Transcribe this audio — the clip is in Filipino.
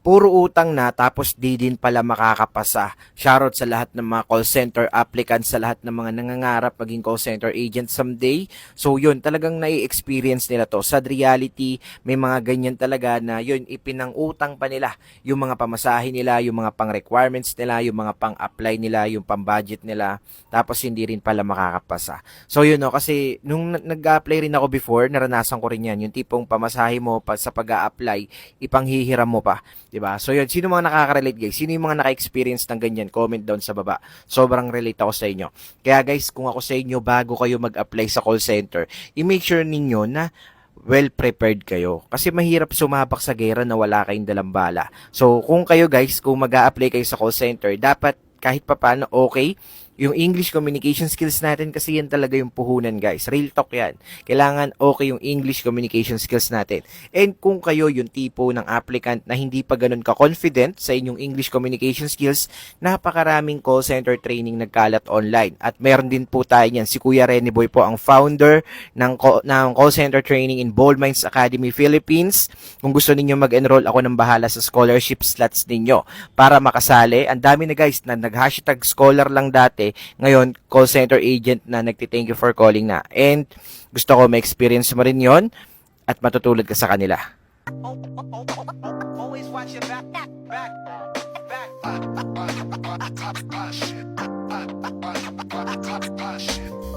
puro utang na tapos di din pala makakapasa. Shoutout sa lahat ng mga call center applicants, sa lahat ng mga nangangarap maging call center agent someday. So yun, talagang nai-experience nila to. Sad reality, may mga ganyan talaga na yun, ipinang-utang pa nila yung mga pamasahe nila, yung mga pang-requirements nila, yung mga pang-apply nila, yung pang-budget nila, tapos hindi rin pala makakapasa. So yun no, kasi nung nag- nag-apply rin ako before, naranasan ko rin yan, yung tipong pamasahe mo pa sa pag-a-apply, ipanghihiram mo pa. 'Di ba? So yun, sino mga nakaka-relate guys? Sino yung mga naka-experience ng ganyan? Comment down sa baba. Sobrang relate ako sa inyo. Kaya guys, kung ako sa inyo bago kayo mag-apply sa call center, i-make sure ninyo na well prepared kayo. Kasi mahirap sumabak sa gera na wala kayong dalang bala. So, kung kayo guys, kung mag apply kayo sa call center, dapat kahit papano okay, yung English communication skills natin kasi yan talaga yung puhunan guys. Real talk yan. Kailangan okay yung English communication skills natin. And kung kayo yung tipo ng applicant na hindi pa ganun ka-confident sa inyong English communication skills, napakaraming call center training nagkalat online. At meron din po tayo yan. Si Kuya Rene Boy po ang founder ng, co- ng call center training in Bold Minds Academy Philippines. Kung gusto ninyo mag-enroll, ako nang bahala sa scholarship slots ninyo para makasali. Ang dami na guys na nag-hashtag scholar lang dati. Ngayon, call center agent na nagti-thank you for calling na. And gusto ko ma-experience mo rin yon at matutulad ka sa kanila. Always watch your back, back, back, back. Shit.